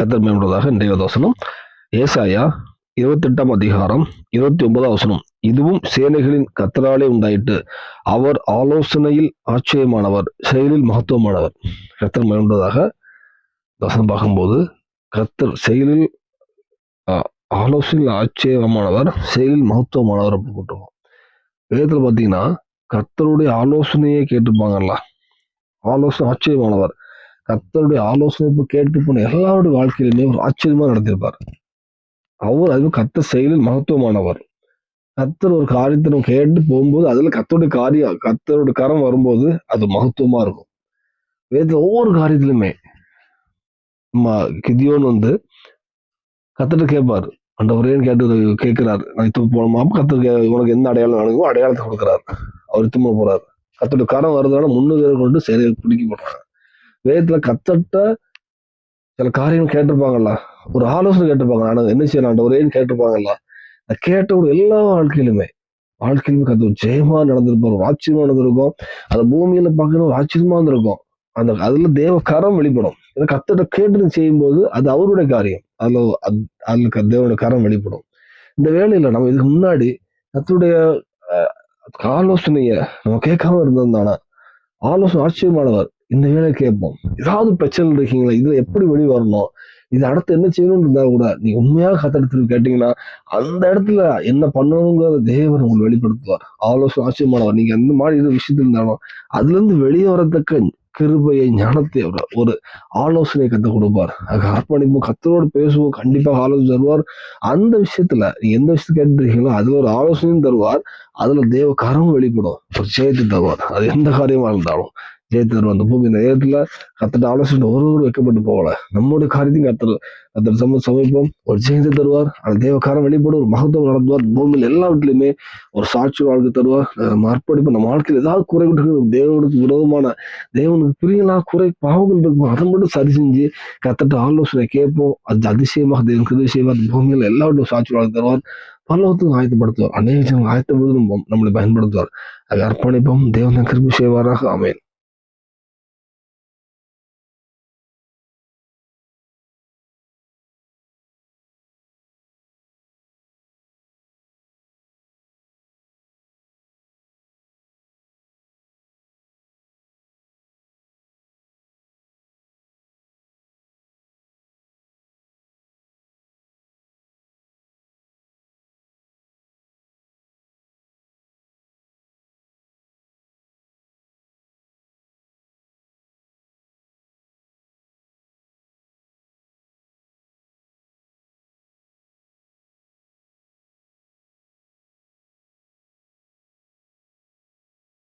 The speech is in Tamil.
கத்தர் மேம்படுவதாக இன்றைய வசனம். ஏசாயா இருபத்தெட்டாம் அதிகாரம் இருபத்தி ஒன்பதாம் வசனம். இதுவும் சேனைகளின் கத்தராலே உண்டாயிட்டு அவர் ஆலோசனையில் ஆச்சரியமானவர் செயலில் மகத்துவமானவர். கத்தர் மேம்படுவதாக வசனம் பார்க்கும்போது கத்தர் செயலில் ஆ- ஆலோசனையில் ஆச்சரியமானவர் செயலில் மகத்துவமானவர் அப்படின்னு போட்டுருவோம் வேதத்தில் பார்த்தீங்கன்னா கர்த்தருடைய ஆலோசனையே கேட்டுப்பாங்கல்ல ஆலோசனை ஆச்சரியமானவர். கத்தருடைய ஆலோசனை கேட்டு போன எல்லாருடைய வாழ்க்கையிலுமே ஒரு ஆச்சரியமா நடந்திருப்பார். அவர் அது கத்த செயலில் மகத்துவமானவர். கத்தர் ஒரு காரியத்தை நம்ம கேட்டு போகும்போது அதுல கத்தோடைய காரியம் கத்தருடைய கரம் வரும்போது அது மகத்துவமா இருக்கும். வேதத்துல ஒவ்வொரு காரியத்திலுமே நம்ம கிதியோன் வந்து கர்த்தர்ட்ட கேட்பாரு அண்டவரேன்னு கேட்டு கேட்கிறாரு. நான் இப்போ போனோமா அப்போ கே- உனக்கு எந்த அடையாளம் வேணுமோ அடையாளத்தை கொடுக்குறாரு. அவர் திரும்ப போறாரு. கத்தோட கரம் வருதுனால முன்னுக்கு கொண்டு சரி பிடிக்க போடுறாங்க வேதத்துல கத்தட்ட சில காரியங்கள் கேட்டிருப்பாங்கல்ல. ஒரு ஆலோசனை கேட்டிருப்பாங்க. ஆனா என்ன செய்யலாம் ஒரேன்னு கேட்டிருப்பாங்கல்ல. அதை கேட்டவோட எல்லா வாழ்க்கையிலுமே வாழ்க்கையிலுமே கத்து ஒரு ஜெயமா நடந்திருப்பார். ஒரு ஆச்சரியமா நடந்திருக்கும். அந்த பூமியில பார்க்கணும் ஒரு ஆச்சரியமா இருந்திருக்கும். அந்த அதுல தேவ கரம் வெளிப்படும். ஏன்னா கத்தட்ட கேட்டு செய்யும்போது அது அவருடைய காரியம். அதுல அதுல க- தேவனுடைய கரம் வெளிப்படும். இந்த வேலையில நம்ம இதுக்கு முன்னாடி கத்துடைய ஆலோசனைய நம்ம கேட்காம இருந்திருந்தானா ஆலோசனை ஆச்சரியமானவர். இந்த வேலை கேட்போம். ஏதாவது பிரச்சனை இருக்கீங்களா? இதுல எப்படி வெளியே வரணும்? இது அடுத்து என்ன செய்யணும்னு இருந்தா கூட நீ உண்மையாக கத்தெடுத்து கேட்டீங்கன்னா அந்த இடத்துல என்ன பண்ணணுங்கிறத தேவன் உங்களுக்கு வெளிப்படுத்துவார். ஆலோசனை ஆச்சரியமானவர். நீங்க எந்த மாதிரி இது விஷயத்துல இருந்தாலும் அதுல இருந்து வெளியே வரத்தக்க கிருபையை ஞானத்தை அவர் ஒரு ஆலோசனை கத்து கொடுப்பார். அது அர்ப்பணிப்போம் கத்தரோடு பேசுவோம் கண்டிப்பாக ஆலோசனை தருவார். அந்த விஷயத்துல நீ எந்த விஷயத்தை கேட்டுருக்கீங்களோ அதுல ஒரு ஆலோசனையும் தருவார். அதுல தேவ கரம் வெளிப்படும். ஒரு ஜெயத்தை தருவார். அது எந்த காரியமா இருந்தாலும். ஜெயத்தை அந்த பூமி நேரத்துல கத்தட்ட ஆலோசனை ஒருவரும் வைக்கப்பட்டு போகல. நம்முடைய காரியத்தையும் கத்தர் கத்தர் சம சமைப்போம் ஒரு ஜெயத்தை தருவார். அந்த தேவக்காரம் வெளிப்படும் ஒரு மகத்துவம் நடத்துவார். பூமியில் எல்லாவற்றிலுமே ஒரு சாட்சி வாழ்க்கை தருவார். நம்ம அர்ப்பணிப்பு நம்ம வாழ்க்கையில் ஏதாவது குறை விட்டு தேவனுக்கு விரோதமான தேவனுக்கு பிரியலா குறை பாவங்கள் இருக்கும் அதை மட்டும் சரி செஞ்சு கத்தட்ட ஆலோசனை கேட்போம். அது அதிசயமாக தேவன் கிருபை பூமியில் எல்லாவற்றும் சாட்சி வாழ்க்கை தருவார். பல்லவத்துக்கும் ஆயத்தப்படுத்துவார். அநேக ஆயத்தப்படுத்தும் நம்மளை பயன்படுத்துவார். அதை அர்ப்பணிப்போம். தேவன் கிருபி செய்வாராக. அமையன்